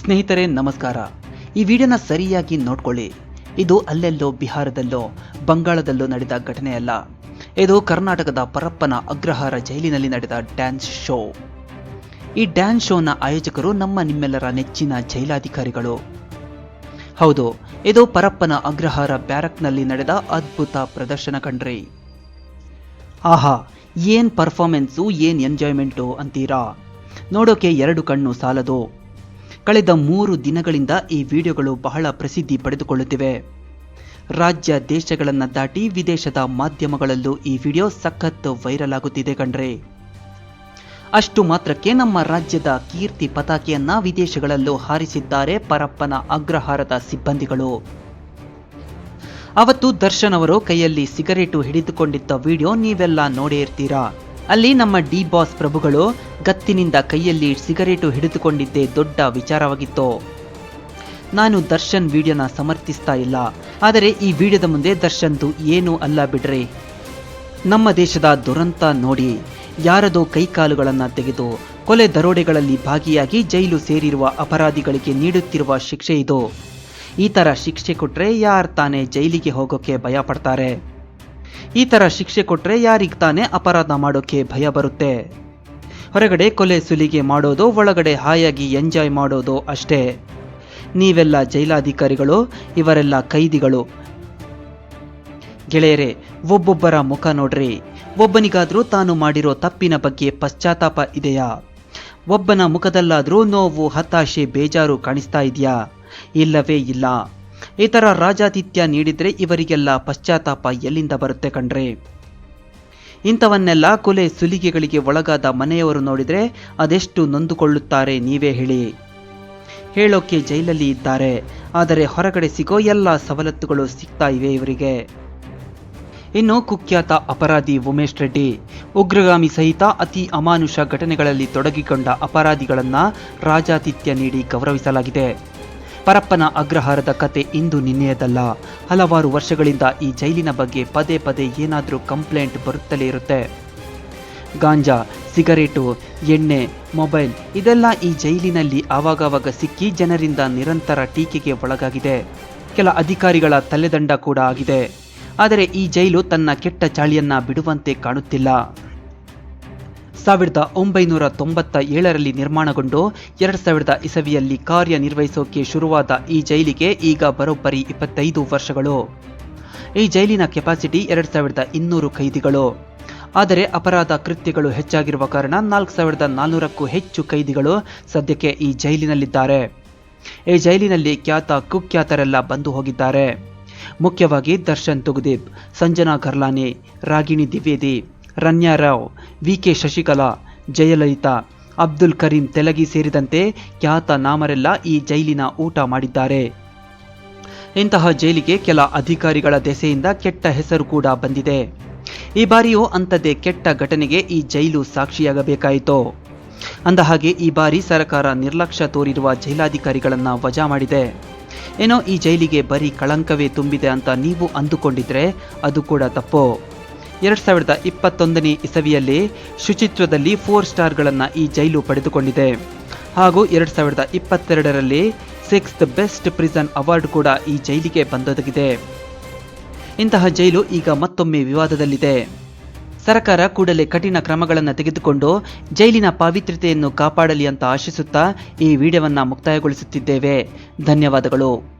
ಸ್ನೇಹಿತರೆ, ನಮಸ್ಕಾರ. ಈ ವಿಡಿಯೋನ ಸರಿಯಾಗಿ ನೋಡ್ಕೊಳ್ಳಿ. ಇದು ಅಲ್ಲೆಲ್ಲೋ ಬಿಹಾರದಲ್ಲೋ, ಬಂಗಾಳದಲ್ಲೋ ನಡೆದ ಘಟನೆಯಲ್ಲ. ಇದು ಕರ್ನಾಟಕದ ಪರಪ್ಪನ ಅಗ್ರಹಾರ ಜೈಲಿನಲ್ಲಿ ನಡೆದ ಡ್ಯಾನ್ಸ್ ಶೋ. ಈ ಡ್ಯಾನ್ಸ್ ಶೋನ ಆಯೋಜಕರು ನಮ್ಮ ನಿಮ್ಮೆಲ್ಲರ ನೆಚ್ಚಿನ ಜೈಲಾಧಿಕಾರಿಗಳು. ಹೌದು, ಇದು ಪರಪ್ಪನ ಅಗ್ರಹಾರ ಬ್ಯಾರಕ್ನಲ್ಲಿ ನಡೆದ ಅದ್ಭುತ ಪ್ರದರ್ಶನ ಕಣ್ರಿ. ಆಹಾ, ಏನ್ ಪರ್ಫಾರ್ಮೆನ್ಸು, ಏನ್ ಎಂಜಾಯ್ಮೆಂಟು ಅಂತೀರಾ? ನೋಡೋಕೆ ಎರಡು ಕಣ್ಣು ಸಾಲದು. ಕಳೆದ ಮೂರು ದಿನಗಳಿಂದ ಈ ವಿಡಿಯೋಗಳು ಬಹಳ ಪ್ರಸಿದ್ಧಿ ಪಡೆದುಕೊಳ್ಳುತ್ತಿವೆ. ರಾಜ್ಯ ದೇಶಗಳನ್ನು ದಾಟಿ ವಿದೇಶದ ಮಾಧ್ಯಮಗಳಲ್ಲೂ ಈ ವಿಡಿಯೋ ಸಖತ್ ವೈರಲ್ ಆಗುತ್ತಿದೆ ಕಣ್ರೆ. ಅಷ್ಟು ಮಾತ್ರಕ್ಕೆ ನಮ್ಮ ರಾಜ್ಯದ ಕೀರ್ತಿ ಪತಾಕೆಯನ್ನ ವಿದೇಶಗಳಲ್ಲೂ ಹಾರಿಸಿದ್ದಾರೆ ಪರಪ್ಪನ ಅಗ್ರಹಾರದ ಸಿಬ್ಬಂದಿಗಳು. ಅವತ್ತು ದರ್ಶನ್ ಅವರು ಕೈಯಲ್ಲಿ ಸಿಗರೇಟು ಹಿಡಿದುಕೊಂಡಿದ್ದ ವಿಡಿಯೋ ನೀವೆಲ್ಲ ನೋಡೇ ಇರ್ತೀರಾ? ಅಲ್ಲಿ ನಮ್ಮ ಡಿ ಬಾಸ್ ಪ್ರಭುಗಳು ಗತ್ತಿನಿಂದ ಕೈಯಲ್ಲಿ ಸಿಗರೇಟು ಹಿಡಿದುಕೊಂಡಿದ್ದೇ ದೊಡ್ಡ ವಿಚಾರವಾಗಿತ್ತು. ನಾನು ದರ್ಶನ್ ವಿಡಿಯೋನ ಸಮರ್ಥಿಸ್ತಾ ಇಲ್ಲ. ಆದರೆ ಈ ವಿಡಿಯೋದ ಮುಂದೆ ದರ್ಶನ್ದು ಏನೂ ಅಲ್ಲ ಬಿಡ್ರಿ. ನಮ್ಮ ದೇಶದ ದುರಂತ ನೋಡಿ, ಯಾರದೋ ಕೈಕಾಲುಗಳನ್ನು ತೆಗೆದು ಕೊಲೆ ದರೋಡೆಗಳಲ್ಲಿ ಭಾಗಿಯಾಗಿ ಜೈಲು ಸೇರಿರುವ ಅಪರಾಧಿಗಳಿಗೆ ನೀಡುತ್ತಿರುವ ಶಿಕ್ಷೆ ಇದು. ಈ ಥರ ಶಿಕ್ಷೆ ಕೊಟ್ಟರೆ ಯಾರು ತಾನೇ ಜೈಲಿಗೆ ಹೋಗೋಕ್ಕೆ ಭಯ ಪಡ್ತಾರೆ ಈ ಥರ ಶಿಕ್ಷೆ ಕೊಟ್ಟರೆ ಯಾರಿಗೆ ತಾನೇ ಅಪರಾಧ ಮಾಡೋಕ್ಕೆ ಭಯ ಬರುತ್ತೆ. ಹೊರಗಡೆ ಕೊಲೆ ಸುಲಿಗೆ ಮಾಡೋದು, ಒಳಗಡೆ ಹಾಯಾಗಿ ಎಂಜಾಯ್ ಮಾಡೋದು ಅಷ್ಟೇ. ನೀವೆಲ್ಲ ಜೈಲಾಧಿಕಾರಿಗಳು, ಇವರೆಲ್ಲ ಕೈದಿಗಳು. ಗೆಳೆಯರೇ, ಒಬ್ಬೊಬ್ಬರ ಮುಖ ನೋಡ್ರಿ. ಒಬ್ಬನಿಗಾದರೂ ತಾನು ಮಾಡಿರೋ ತಪ್ಪಿನ ಬಗ್ಗೆ ಪಶ್ಚಾತ್ತಾಪ ಇದೆಯಾ? ಒಬ್ಬನ ಮುಖದಲ್ಲಾದರೂ ನೋವು, ಹತಾಶೆ, ಬೇಜಾರು ಕಾಣಿಸ್ತಾ ಇದೆಯಾ? ಇಲ್ಲವೇ ಇಲ್ಲ. ಈ ಥರ ರಾಜಾತಿಥ್ಯ ನೀಡಿದರೆ ಇವರಿಗೆಲ್ಲ ಪಶ್ಚಾತ್ತಾಪ ಎಲ್ಲಿಂದ ಬರುತ್ತೆ ಕಂಡ್ರೆ ಇಂಥವನ್ನೆಲ್ಲ ಕೊಲೆ ಸುಲಿಗೆಗಳಿಗೆ ಒಳಗಾದ ಮನೆಯವರು ನೋಡಿದರೆ ಅದೆಷ್ಟು ನೊಂದುಕೊಳ್ಳುತ್ತಾರೆ ನೀವೇ ಹೇಳಿ. ಹೇಳೋಕೆ ಜೈಲಲ್ಲಿ ಇದ್ದಾರೆ. ಆದರೆ ಹೊರಗಡೆ ಸಿಗೋ ಎಲ್ಲ ಸವಲತ್ತುಗಳು ಸಿಗ್ತಾ ಇವೆ ಇವರಿಗೆ. ಇನ್ನು ಕುಖ್ಯಾತ ಅಪರಾಧಿ ಉಮೇಶ್ ರೆಡ್ಡಿ, ಉಗ್ರಗಾಮಿ ಸಹಿತ ಅತಿ ಅಮಾನುಷ ಘಟನೆಗಳಲ್ಲಿ ತೊಡಗಿಕೊಂಡ ಅಪರಾಧಿಗಳನ್ನು ರಾಜಾತಿಥ್ಯ ನೀಡಿ ಗೌರವಿಸಲಾಗಿದೆ. ಪರಪ್ಪನ ಅಗ್ರಹಾರದ ಕತೆ ಇಂದು ನಿನ್ನೆಯದಲ್ಲ. ಹಲವಾರು ವರ್ಷಗಳಿಂದ ಈ ಜೈಲಿನ ಬಗ್ಗೆ ಪದೇ ಪದೇ ಏನಾದರೂ ಕಂಪ್ಲೇಂಟ್ ಬರುತ್ತಲೇ ಇರುತ್ತೆ. ಗಾಂಜಾ, ಸಿಗರೇಟು, ಎಣ್ಣೆ, ಮೊಬೈಲ್ ಇದೆಲ್ಲ ಈ ಜೈಲಿನಲ್ಲಿ ಆವಾಗವಾಗ ಸಿಕ್ಕಿ ಜನರಿಂದ ನಿರಂತರ ಟೀಕೆಗೆ ಒಳಗಾಗಿದೆ. ಕೆಲ ಅಧಿಕಾರಿಗಳ ತಲೆದಂಡ ಕೂಡ ಆಗಿದೆ. ಆದರೆ ಈ ಜೈಲು ತನ್ನ ಕೆಟ್ಟ ಚಾಳಿಯನ್ನ ಬಿಡುವಂತೆ ಕಾಣುತ್ತಿಲ್ಲ. ಸಾವಿರದ ಒಂಬೈನೂರ ತೊಂಬತ್ತ ಏಳರಲ್ಲಿ ನಿರ್ಮಾಣಗೊಂಡು ಎರಡು ಸಾವಿರದ ಇಸವಿಯಲ್ಲಿ ಕಾರ್ಯನಿರ್ವಹಿಸೋಕೆ ಶುರುವಾದ ಈ ಜೈಲಿಗೆ ಈಗ ಬರೋಬ್ಬರಿ ಇಪ್ಪತ್ತೈದು ವರ್ಷಗಳು. ಈ ಜೈಲಿನ ಕೆಪಾಸಿಟಿ ಎರಡು ಸಾವಿರದ ಇನ್ನೂರು ಖೈದಿಗಳು ಆದರೆ ಅಪರಾಧ ಕೃತ್ಯಗಳು ಹೆಚ್ಚಾಗಿರುವ ಕಾರಣ ನಾಲ್ಕು ಸಾವಿರದ ನಾನ್ನೂರಕ್ಕೂ ಹೆಚ್ಚು ಖೈದಿಗಳು ಸದ್ಯಕ್ಕೆ ಈ ಜೈಲಿನಲ್ಲಿದ್ದಾರೆ. ಈ ಜೈಲಿನಲ್ಲಿ ಖ್ಯಾತ ಕುಖ್ಯಾತರೆಲ್ಲ ಬಂದು ಹೋಗಿದ್ದಾರೆ. ಮುಖ್ಯವಾಗಿ ದರ್ಶನ್ ತುಗುದೀಪ್, ಸಂಜನಾ ಘರ್ಲಾನಿ ರಾಗಿಣಿ ದ್ವಿವೇದಿ. ರನ್ಯಾ ರಾವ್ ವಿ ಕೆ ಶಶಿಕಲಾ, ಜಯಲಲಿತಾ, ಅಬ್ದುಲ್ ಕರೀಂ ತೆಲಗಿ ಸೇರಿದಂತೆ ಖ್ಯಾತ ನಾಮರೆಲ್ಲ ಈ ಜೈಲಿನ ಊಟ ಮಾಡಿದ್ದಾರೆ. ಇಂತಹ ಜೈಲಿಗೆ ಕೆಲ ಅಧಿಕಾರಿಗಳ ದೆಸೆಯಿಂದ ಕೆಟ್ಟ ಹೆಸರು ಕೂಡ ಬಂದಿದೆ. ಈ ಬಾರಿಯೂ ಅಂಥದ್ದೇ ಕೆಟ್ಟ ಘಟನೆಗೆ ಈ ಜೈಲು ಸಾಕ್ಷಿಯಾಗಬೇಕಾಯಿತು. ಅಂದಹಾಗೆ ಈ ಬಾರಿ ಸರ್ಕಾರ ನಿರ್ಲಕ್ಷ್ಯ ತೋರಿರುವ ಜೈಲಾಧಿಕಾರಿಗಳನ್ನು ವಜಾ ಮಾಡಿದೆ. ಏನೋ ಈ ಜೈಲಿಗೆ ಬರೀ ಕಳಂಕವೇ ತುಂಬಿದೆ ಅಂತ ನೀವು ಅಂದುಕೊಂಡಿದ್ರೆ ಅದು ಕೂಡ ತಪ್ಪು. ಎರಡ್ ಸಾವಿರದ ಇಪ್ಪತ್ತೊಂದನೇ ಇಸವಿಯಲ್ಲಿ ಶುಚಿತ್ವದಲ್ಲಿ ಫೋರ್ ಸ್ಟಾರ್ಗಳನ್ನು ಈ ಜೈಲು ಪಡೆದುಕೊಂಡಿದೆ. ಹಾಗೂ ಎರಡು ಸಾವಿರದ ಇಪ್ಪತ್ತೆರಡರಲ್ಲಿ ಸಿಕ್ಸ್ತ್ ಬೆಸ್ಟ್ ಪ್ರಿಸನ್ ಅವಾರ್ಡ್ ಕೂಡ ಈ ಜೈಲಿಗೆ ಬಂದೊದಗಿದೆ. ಇಂತಹ ಜೈಲು ಈಗ ಮತ್ತೊಮ್ಮೆ ವಿವಾದದಲ್ಲಿದೆ. ಸರ್ಕಾರ ಕೂಡಲೇ ಕಠಿಣ ಕ್ರಮಗಳನ್ನು ತೆಗೆದುಕೊಂಡು ಜೈಲಿನ ಪಾವಿತ್ರ್ಯತೆಯನ್ನು ಕಾಪಾಡಲಿ ಅಂತ ಆಶಿಸುತ್ತಾ ಈ ವಿಡಿಯೋವನ್ನು ಮುಕ್ತಾಯಗೊಳಿಸುತ್ತಿದ್ದೇವೆ. ಧನ್ಯವಾದಗಳು.